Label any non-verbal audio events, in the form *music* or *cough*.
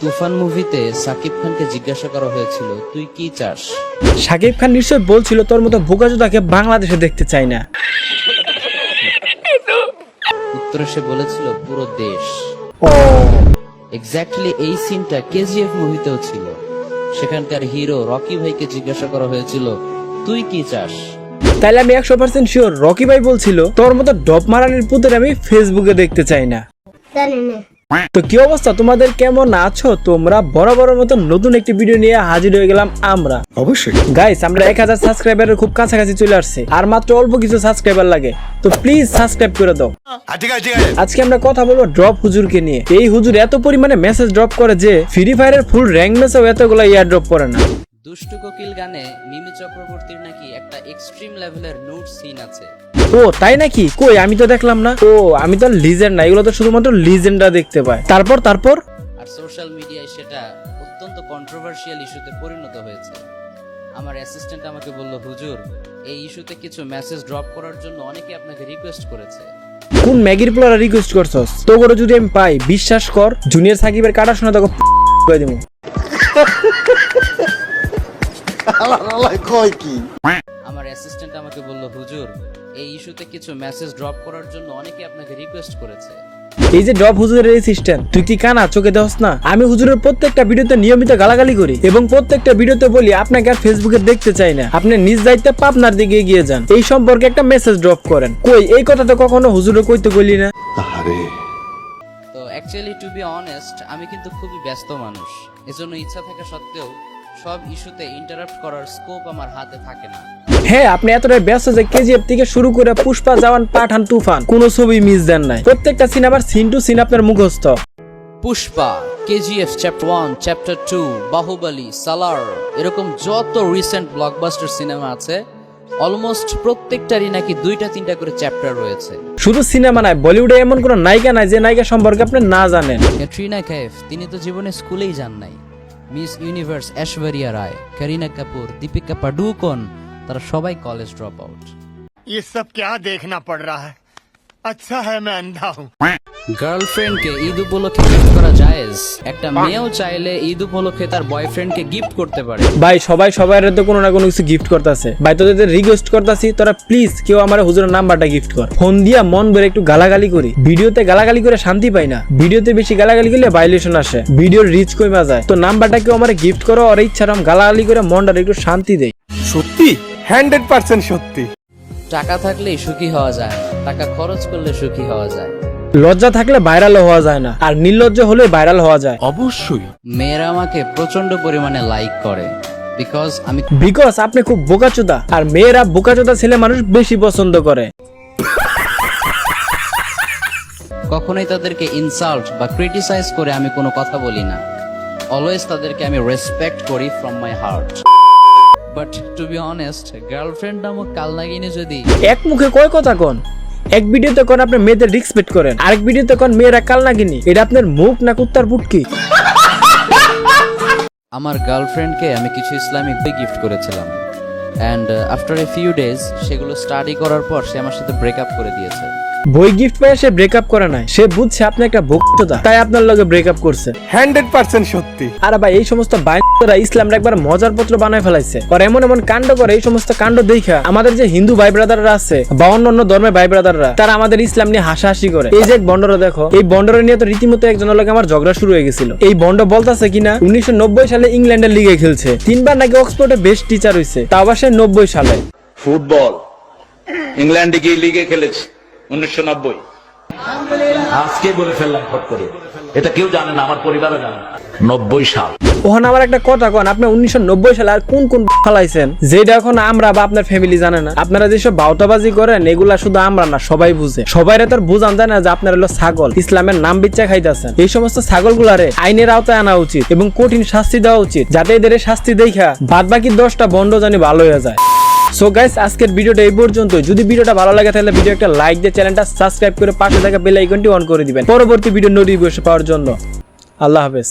তুফান মুভিতে সাকিব খানকে জিজ্ঞাসা করা হয়েছিল তুই কি চাস? সাকিব খান নিশ্চয় বলছিল তোর মতো বোকাচোদাকে বাংলাদেশে দেখতে চাই না। উত্তরে সে বলেছিল পুরো দেশ। ও। এক্স্যাক্টলি এই সিনটা কেজিএফ মুভিতেও ছিল। সেখানকার হিরো রকি ভাইকে জিজ্ঞাসা করা হয়েছিল তুই কি চাস? তাইলে আমি একশো পার্সেন্ট শিওর রকি ভাই বলছিল তোর মতো ডপ মারানির পুতের আমি ফেসবুকে দেখতে চাই না। জানি না। তো কি অবস্থা? তোমাদের কেমন আছো? তোমরা বরাবরের মতো নতুন একটি ভিডিও নিয়ে হাজির হয়ে গেলাম আমরা। অবশ্যই। গাইস আমরা এক হাজার সাবস্ক্রাইবারের খুব কাছাকাছি চলে আসছে। আর মাত্র অল্প কিছু সাবস্ক্রাইবার লাগে। তো প্লিজ সাবস্ক্রাইব করে দাও। ঠিক আছে ঠিক আছে। আজকে আমরা কথা বলব ড্রপ হুজুরকে নিয়ে। এই হুজুর এত পরিমাণে মেসেজ ড্রপ করে যে ফ্রি ফায়ারের ফুল র্যাঙ্ক মেসেও এতগুলো ইয়ার ড্রপ করে না। দুষ্টু কোকিল গানে মিমি চক্রবর্তীর নাকি একটা এক্সট্রিম লেভেলের নোট সিন আছে। ও তাই নাকি? কই আমি তো দেখলাম না। ও আমি তো লিজেন্ড না এগুলো তো শুধুমাত্র লিজেন্ডরা দেখতে পায়। তারপর তারপর? আর সোশ্যাল মিডিয়ায় সেটা অত্যন্ত কন্ট্রোভার্সিয়াল ইস্যুতে পরিণত হয়েছে। আমার অ্যাসিস্ট্যান্ট আমাকে বলল হুজুর এই ইস্যুতে কিছু মেসেজ ড্রপ করার জন্য অনেকে আপনাকে রিকোয়েস্ট করেছে। কোন ম্যাগির প্লোরা রিকোয়েস্ট করছস? তো করে যদি আমি পাই বিশ্বাস কর জুনিয়র সাকিবের কাটা শোনা তোকে *laughs* করে দিব কয় কি? অ্যাসিস্ট্যান্ট আমাকে বলল হুজুর এই ইস্যুতে কিছু মেসেজ ড্রপ করার জন্য অনেকে আপনাকে রিকোয়েস্ট করেছে। এই যে ড্রপ হুজুরের এই সিস্টেম তুই কি কানা চোখে দেহস না? আমি হুজুরের প্রত্যেকটা ভিডিওতে নিয়মিত গালাগালি করি এবং প্রত্যেকটা ভিডিওতে বলি আপনাকে আর ফেসবুকে দেখতে চাই না। আপনি নিজ দায়িত্বে পাবনার দিকে এগিয়ে যান। এই সম্পর্কে একটা মেসেজ ড্রপ করেন। কই এই কথা তো কখনো হুজুরে কইতে বলি না? আরে তো অ্যাকচুয়ালি টু বি অনেস্ট আমি কিন্তু খুবই ব্যস্ত মানুষ। এজন্য ইচ্ছা থাকা সত্ত্বেও সব ইস্যুতে ইন্টারাপ্ট করার স্কোপ আমার হাতে থাকে না। হ্যাঁ আপনি এতটাই ব্যস্ত যে কেজিএফ থেকে শুরু করে পুষ্পা জওয়ান পাঠান তুফান কোনো ছবি মিস দেন নাই। প্রত্যেকটা সিনেমার সিন টু সিন আপনার মুখস্থ। Pushpa KGF chapter one chapter two Baahubali Salaar এরকম যত রিসেন্ট ব্লকবাস্টার সিনেমা আছে অলমোস্ট প্রত্যেকটারই নাকি দুইটা তিনটা করে চ্যাপ্টার রয়েছে। শুধু সিনেমা নাই বলিউডে এমন কোনো নায়িকা নাই যে নায়িকা সম্পর্কে আপনি না জানেন। ক্যাটরিনা কাইফ তিনি তো জীবনে স্কুলেই যান নাই। মিস ইউনিভার্স ঐশ্বরিয়া রায় করিনা কাপুর দীপিকা পাডুকোন তারা সবাই কলেজ ড্রপ আউট ये सब क्या देखना पड़ रहा है अच्छा है मैं अंधा हूँ গার্লফ্রেন্ডকে ঈদ উপলক্ষে গিফট করা জায়েজ। একটা মেয়েও চাইলে ঈদ উপলক্ষে তার বয়ফ্রেন্ডকে গিফট করতে পারে। ভাই সবাই সবাই তো কোনো না কোনো কিছু গিফট করতেছে। ভাই তোদের রিকোয়েস্ট করতেছি তোরা প্লিজ কেউ আমার হুজুরের নাম্বারটা গিফট কর। ফোন দিয়া মন ভরে একটু গালাগালি করি। ভিডিওতে গালাগালি করে শান্তি পাই না। ভিডিওতে বেশি গালাগালি করলে ভাইলেশন আসে। ভিডিওর রিচ কমে যায়। তো নাম্বারটা কেউ আমার গিফট করো আর ইচ্ছারাম গালাগালি করে মনটা একটু শান্তি দেয় সত্যি? হান্ড্রেড পার্সেন্ট সত্যি। টাকা থাকলেই সুখী হওয়া যায়। টাকা খরচ করলে সুখী হওয়া যায়। লজ্জা থাকলে ভাইরাল হওয়া যায় না আর নির্লজ্জ হলে ভাইরাল হওয়া যায়। অবশ্যই। মেয়েরা আমাকে প্রচণ্ড পরিমাণে লাইক করে বিকজ আমি বিকজ আপনি খুব বোকাচোদা আর মেয়েরা বোকাচোদা ছেলে মানুষ বেশি পছন্দ করে। কখনোই তাদেরকে ইনসাল্ট বা ক্রিটিসাইজ করে আমি কোনো কথা বলি না। অলওয়েজ তাদেরকে আমি রেসপেক্ট করি from my heart but to be honest girlfriend নামক কাল নাগিনী যদি এক মুখে কয় কথা কোন? এক ভিডিওতে কোন আপনি মেয়েদের রিসপেক্ট করেন। আরেক ভিডিওতে কোন মেয়েরা কাল না কিনি এটা আপনার মুখ না কুত্তার পুটকি আমার গার্লফ্রেন্ডকে আমি কিছু ইসলামিক বই গিফট করেছিলাম। And after a few days সেগুলো স্টাডি করার পর সে আমার সাথে ব্রেকআপ করে দিয়েছে। বই গিফট পেয়ে সে ব্রেকআপ করে নাই। সে বুঝছে আপনি একটা ভক্তদা তাই আপনার লগে ব্রেকআপ করছে। হান্ড্রেড পার্সেন্ট সত্যি। আর ভাই এই সমস্ত বাইরা ইসলামটা একবার মজার পত্র বানায় ফেলাইছে। আর এমন এমন কাণ্ড করে এই সমস্ত কাণ্ড দেখা আমাদের যে হিন্দু ভাই ব্রাদাররা আছে বা অন্য অন্য ধর্মের ভাই ব্রাদাররা তারা আমাদের ইসলাম নিয়ে হাসাহাসি করে। এই যে এক বন্ডরা দেখো এই বন্ডরা নিয়ে তো রীতিমতো একজনের লগে আমার ঝগড়া শুরু হয়ে গেছিল। এই বন্ড বলতাছে কিনা উনিশশো নব্বই সালে ইংল্যান্ডের লিগে খেলছে। তিনবার নাকি অক্সফোর্ডে বেস্ট টিচার হয়েছে তা আবার সে নব্বই সালে। ফুটবল ইংল্যান্ডে গিয়ে লিগে খেলেছে। উনিশশো নব্বই। আজকে বলে ফেললাম ফট করে। এটা কেউ জানে না আমার পরিবারও জানে না। নব্বই সাল। ওখানে আমার একটা কথা কন আপনি উনিশশো সালে আর কোন কোন ফালাইছেন? যেটা এখন আমরা বা আপনার ফ্যামিলি জানে না। আপনারা যেসব বাউতাবাজি করেন এগুলা শুধু আমরা না সবাই বুঝে। সবাই তোর বুঝান যায় না যে আপনার হলো ছাগল ইসলামের নাম বিচ্ছা খাইতেছেন। এই সমস্ত ছাগল গুলারে আইনের আওতায় আনা উচিত এবং কঠিন শাস্তি দেওয়া উচিত যাতে এদের শাস্তি দেখা বাদ বাকি দশটা বন্ধ জানি ভালো হয়ে যায়। সো গাইস আজকের ভিডিওটা এই পর্যন্ত যদি ভিডিওটা ভালো লাগে, তাহলে ভিডিও একটা লাইক দিয়ে চ্যানেলটা সাবস্ক্রাইব করে পাশে থাকা বেল আইকনটি অন করে দিবেন। পরবর্তী ভিডিও নোটিফিকেশন পাওয়ার জন্য। আল্লাহ হাফেজ।